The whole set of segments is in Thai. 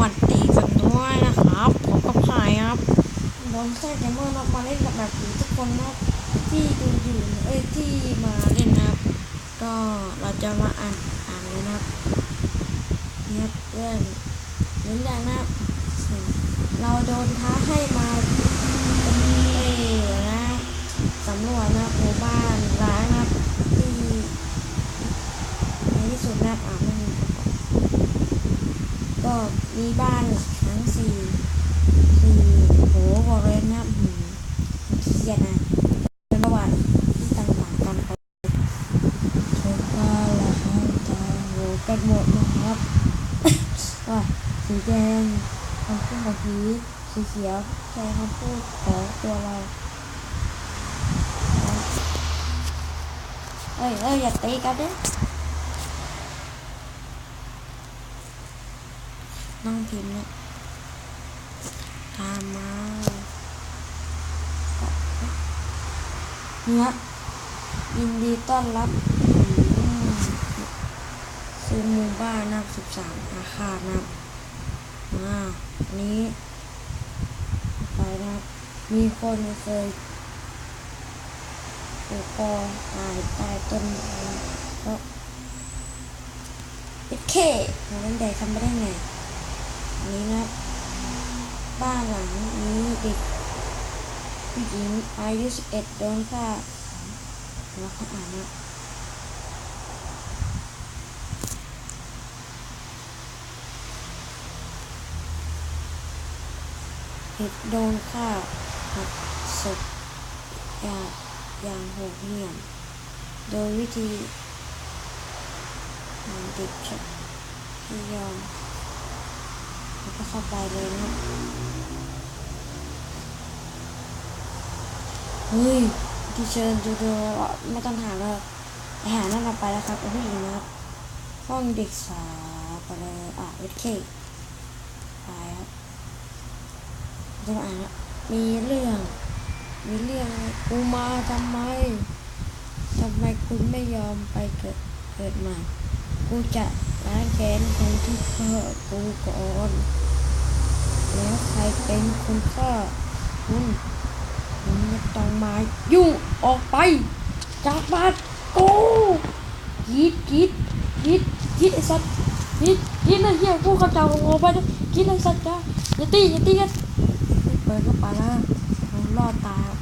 วัสดีกันด้วยนะครับผมกับสายครับโดนแค่เกมเมอร์นอกมาเล่นกับแบบผีทุกคนนะที่ดูอยู่เอ้ยที่มาเล่นนะครับ ก็เราจะมาอ่านอ่านเลยนะครับเนี่ยเพื่อนเรื่องแรกนะครับเราโดนท้าให้มาเป็นเอ๋นะสำรวจนะครับหมู่บ้านร้างนะที่ในที่สุดนะครับอ่านไม่มี ก็มีบ้านทั้งสี่สี่โหบอกเลยนะครับหืมเครียดนะเป็นประวัติที่ต่างๆกันครับทุกบ้านละห้องตาโหกันหมดนะครับว่าสีแดงคำพูดของผีสีเขียวใช่คำพูดของตัวเราเอ้ยเอ้ยอย่าตีกันเด้ น้องพิมพ์เนี่ยตามมาเนี่ยยินดีต้อนรับอืมซื้อหมู่บ้านับสิบสามอาคารนะครับอ่านี้ไปนะมีคนเคยผูกคอตายใต้ต้นไม้เพราะเอ็ดเคเราเล่นใหญ่ทำไม่ได้ไง นี้นะบ้านหลังนี้เด็กผู้หญิงอายุ 11 โดนฆ่าแล้วเขาอ่านนะเด็กโดนฆ่าหักศพอย่างอย่างโหดเหี้ยม โดยวิธีเด็กชที่ยอม แล้วก็เข้าไปเลยนะเฮ้ยที่เชิญดูดูไม่ต้องหาแล้วไปหารนั่นเราไปแล้วครับผู้หญิงนะครับห้องเด็กสาวไปเลยอะเอเคไปครับจะมาอ่านนะมีเรื่อง มีเรื่องกูมาทำไมทำไมคุณไม่ยอมไปเกิดเกิดใหม่ กูจะล้างแค้นคนที่ฆ่ากูก่อน แล้วใครเป็นคนฆ่าคุณคุณไม่ต้องมายุ่งออกไป จากบ้านกูกรีดกรีดกรีดกรีดไอ้สัตว์กรีดกรีดนะเฮียกูขับจาของอไปนะกรีดไอ้สัตว์จ้าอย่าตีอย่าตีกันเปิดก็ไปแล้วเรารอดตายครับ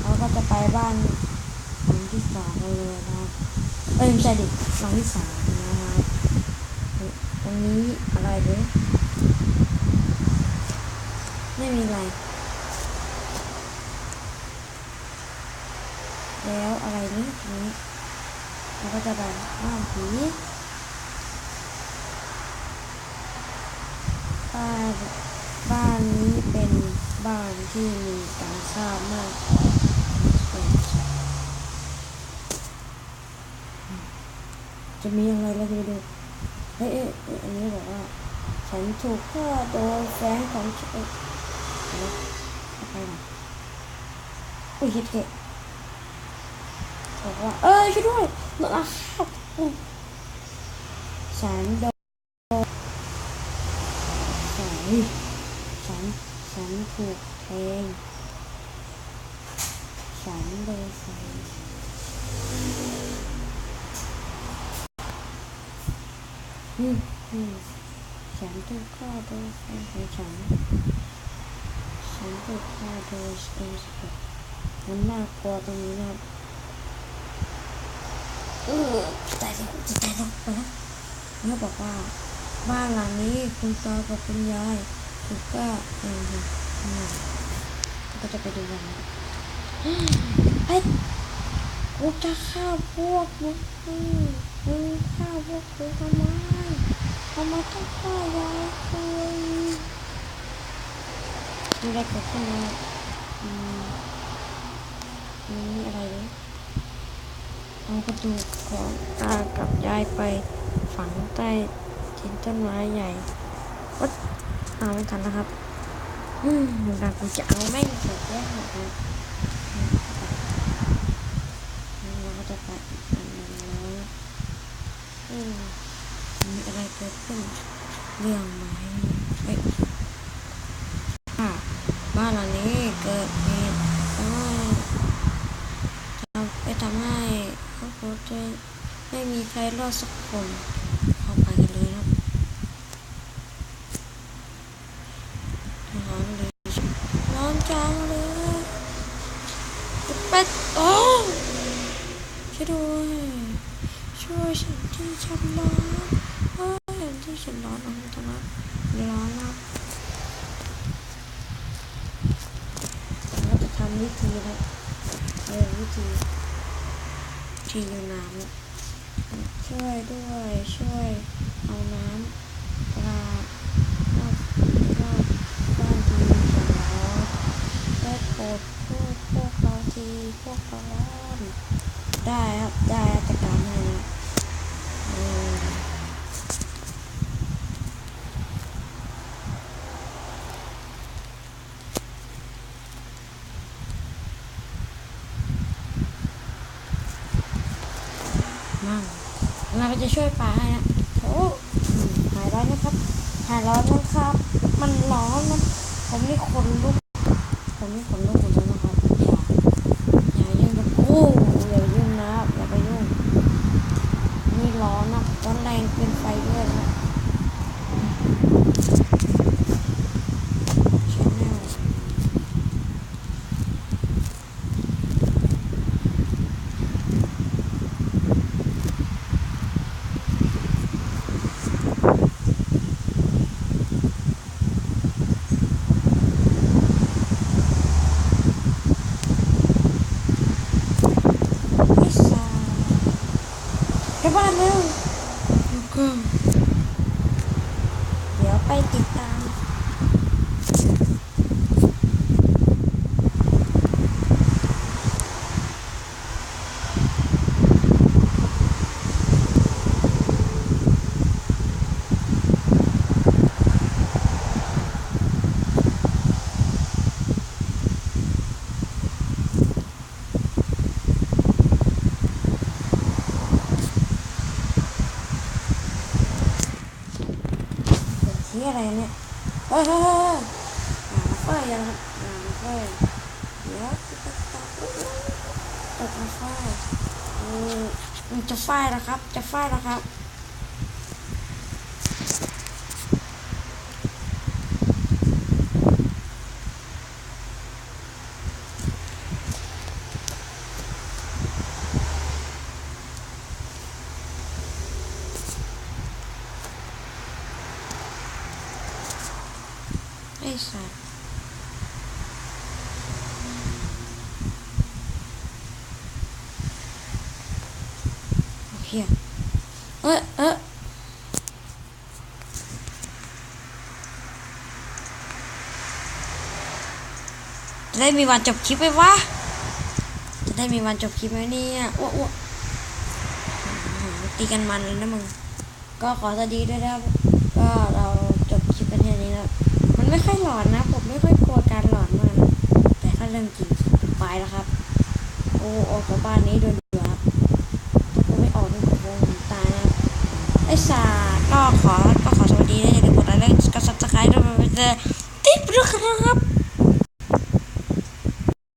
เราก็จะไปบ้านห ลังที่สอนเลยนะครับเอ้ยไม่ใช่ดิหลังที่สามนะครับตรงนี้อะไรเด้ไม่มีอะไร แล้วอะไรนี่ตรงนี้เราก็จะไปบ้านผีบ้านบ้านนี้เป็นบ้านที่มีการฆ่ามาก จะมีอะไรเราจะไปดูเฮ้ยอ้ยเอ้ยอันนี้บอกว่า ฉันถูกฆ่าโดยแฟนของฉันเอ้ยเดี๋ยวนะอาไปหน่อยอุ้ยเฮ็ดเกะบอกว่า เอ้ยช่วยด้วยหนูอาฆาตฉันโดนฉันฉันฉันถูกแทงฉันโดนใส่อื มอืมฉันถูกฆ่าโดยแฟนของฉัน ฉันถูกฆ่าโดยเอ็นสเปกมันน่ากลัวตรงนี้นะเออตายแล้วจะตายแล้วไปแล้วแล้วบอกว่า บ้านหลังนี้คุณตากับคุณยายถูกฆ่าเองค่ะอืมก็จะไปดูกันไอ้กูจะฆ่าพวกมึงมึงฆ่าพวกกูทำไม ทำไมต้องฆ่ายายกูมีอะไรเกิดขึ้นนะอืมมีอะไรเลยเอากระดูกของตากับยายไปฝังใต้ชิ้นต้นไม้ใหญ่วัดเอาไม่ทันนะครับ อืมเดี๋ยวกูจะเอาแม่งเสร็จแล้วนะเราก็จะไปอีกอันนึงแล้วอ้มี จะเกิดขึ้นเรื่องไหมเอ้ยอะบ้านหลังนี้เกิดเหตุทำให้ทำไปทำให้ครอบครัวไม่มีใครรอดสักคนเข้าไปกันเลยครับร้อนเลยร้อนจังเลยเป็ดโอ้ช่วยด้วยช่วยฉันที่ฉันร้อนเฮ้ยฉันที่ฉันร้ อนเอาตรงนั้นร้อนมากเราจะทำวิธีนะเออวิธีวิธีอยู่น้ำนะช่วยด้วยช่วยเอาน้ำปลารอบรอบบ้านทีของเราได้โปรดพวกพวกเราทีพวกเราร้อนได้ครับได้จัดการให้นะเออ มาเราก็จะช่วยปลาให้นะโอ้หายร้อนนะครับ หายร้อนนะครับ มันร้อนนะ ผมนี่ขนลุก ผมนี่ขนลุกหมดแล้วนะครับ อย่าอย่ายุ่งกับโอ้อย่ายุ่งนะอย่าไปยุ่ง นี่ร้อนนะร้อนแรงเป็นไฟด้วยนะชแนล พิซซ่า ไปบ้านแล้วแล้วก็เดี๋ยวไปติดตาม เป็ นี่อะไรเนี่ยเฮ้ยเฮ้ยเฮ้ยเฮ้ยอ่ามาเฟ้ยยังอ่ามาเฟ้ยเดี๋ยวจะตกตกมาฟ้ยเออมันจะไฟนะครับ จะไฟนะครับ ไอ้สัตว์โอเคเออเออจะได้มีวันจบคลิปไหมวะ จะได้มีวันจบคลิปไหมเนี่ยอ้วอ้วตีกันมันเลยนะมึง ก็ขอสวัสดีด้วยนะครับ ก็เราจบคลิปกันแค่นี้นะ มันไม่ค่อยหลอนนะ ผมไม่ค่อยกลัวการหลอนมากนแต่ถ้าเรื่องจริงไปแล้วครับ โอ้ออกจากบ้านนี้โดนเดือครับถ้าผมไม่ออกนี่ผมคงตายนะไอ้สาก็ขอก็ขอสวัสดีนะอย่าลืมกดไลค์และกดซับสไครต์ด้วยไปเจอติ๊บด้วยครับ